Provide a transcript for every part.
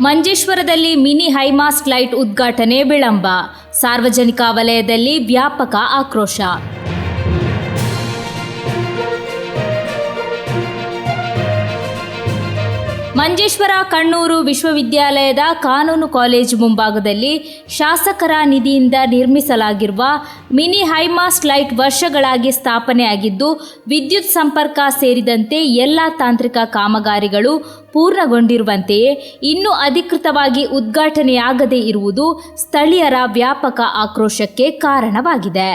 ಮಂಜೇಶ್ವರದಲ್ಲಿ mini high mast light ಉದ್ಘಾಟನೆ ವಿಳಂಬ. ಸಾರ್ವಜನಿಕ ವಲಯದಲ್ಲಿ ವ್ಯಾಪಕ ಆಕ್ರೋಶ. ಮಂಜೇಶ್ವರ ಕಣ್ಣೂರು ವಿಶ್ವವಿದ್ಯಾಲಯದ ಕಾನೂನು ಕಾಲೇಜು ಮುಂಭಾಗದಲ್ಲಿ ಶಾಸಕರ ನಿಧಿಯಿಂದ ನಿರ್ಮಿಸಲಾಗಿರುವ ಮಿನಿ ಹೈಮಾಸ್ಟ್ ಲೈಟ್ ವರ್ಷಗಳಾಗಿ ಸ್ಥಾಪನೆಯಾಗಿದ್ದು, ವಿದ್ಯುತ್ ಸಂಪರ್ಕ ಸೇರಿದಂತೆ ಎಲ್ಲ ತಾಂತ್ರಿಕ ಕಾಮಗಾರಿಗಳು ಪೂರ್ಣಗೊಂಡಿರುವಂತೆಯೇ, ಇನ್ನೂ ಅಧಿಕೃತವಾಗಿ ಉದ್ಘಾಟನೆಯಾಗದೇ ಇರುವುದು ಸ್ಥಳೀಯರ ವ್ಯಾಪಕ ಆಕ್ರೋಶಕ್ಕೆ ಕಾರಣವಾಗಿದೆ.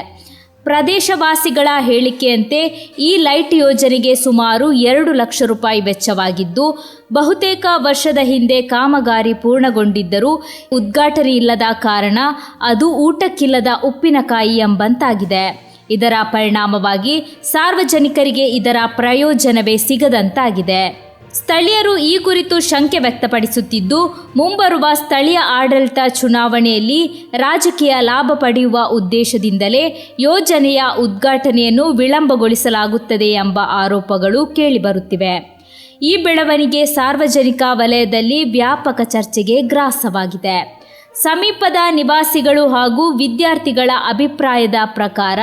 ಪ್ರದೇಶವಾಸಿಗಳ ಹೇಳಿಕೆಯಂತೆ ಈ ಲೈಟ್ ಯೋಜನೆಗೆ ಸುಮಾರು ಎರಡು ಲಕ್ಷ ರೂಪಾಯಿ ವೆಚ್ಚವಾಗಿದ್ದು, ಬಹುತೇಕ ವರ್ಷದ ಹಿಂದೆ ಕಾಮಗಾರಿ ಪೂರ್ಣಗೊಂಡಿದ್ದರೂ ಉದ್ಘಾಟನೆ ಇಲ್ಲದ ಕಾರಣ ಅದು ಊಟಕ್ಕಿಲ್ಲದ ಉಪ್ಪಿನಕಾಯಿ ಎಂಬಂತಾಗಿದೆ. ಇದರ ಪರಿಣಾಮವಾಗಿ ಸಾರ್ವಜನಿಕರಿಗೆ ಇದರ ಪ್ರಯೋಜನವೇ ಸಿಗದಂತಾಗಿದೆ. ಸ್ಥಳೀಯರು ಈ ಕುರಿತು ಶಂಕೆ ವ್ಯಕ್ತಪಡಿಸುತ್ತಿದ್ದು, ಮುಂಬರುವ ಸ್ಥಳೀಯ ಆಡಳಿತ ಚುನಾವಣೆಯಲ್ಲಿ ರಾಜಕೀಯ ಲಾಭ ಪಡೆಯುವ ಉದ್ದೇಶದಿಂದಲೇ ಯೋಜನೆಯ ಉದ್ಘಾಟನೆಯನ್ನು ವಿಳಂಬಗೊಳಿಸಲಾಗುತ್ತದೆ ಎಂಬ ಆರೋಪಗಳು ಕೇಳಿಬರುತ್ತಿವೆ. ಈ ಬೆಳವಣಿಗೆ ಸಾರ್ವಜನಿಕ ವಲಯದಲ್ಲಿ ವ್ಯಾಪಕ ಚರ್ಚೆಗೆ ಗ್ರಾಸವಾಗಿದೆ. ಸಮೀಪದ ನಿವಾಸಿಗಳು ಹಾಗೂ ವಿದ್ಯಾರ್ಥಿಗಳ ಅಭಿಪ್ರಾಯದ ಪ್ರಕಾರ,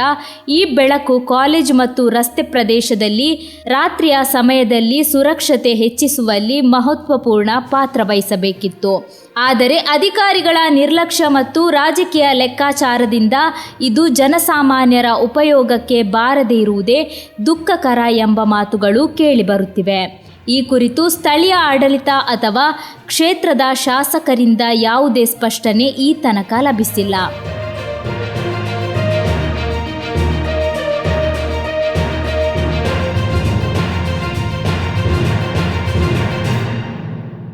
ಈ ಬೆಳಕು ಕಾಲೇಜ್ ಮತ್ತು ರಸ್ತೆ ಪ್ರದೇಶದಲ್ಲಿ ರಾತ್ರಿಯ ಸಮಯದಲ್ಲಿ ಸುರಕ್ಷತೆ ಹೆಚ್ಚಿಸುವಲ್ಲಿ ಮಹತ್ವಪೂರ್ಣ ಪಾತ್ರ ವಹಿಸಬೇಕಿತ್ತು. ಆದರೆ ಅಧಿಕಾರಿಗಳ ನಿರ್ಲಕ್ಷ್ಯ ಮತ್ತು ರಾಜಕೀಯ ಲೆಕ್ಕಾಚಾರದಿಂದ ಇದು ಜನಸಾಮಾನ್ಯರ ಉಪಯೋಗಕ್ಕೆ ಬಾರದೇ ಇರುವುದೇ ದುಃಖಕರ ಎಂಬ ಮಾತುಗಳು ಕೇಳಿಬರುತ್ತಿವೆ. ಈ ಕುರಿತು ಸ್ಥಳೀಯ ಆಡಳಿತ ಅಥವಾ ಕ್ಷೇತ್ರದ ಶಾಸಕರಿಂದ ಯಾವುದೇ ಸ್ಪಷ್ಟನೆ ಈ ತನಕ ಲಭಿಸಿಲ್ಲ.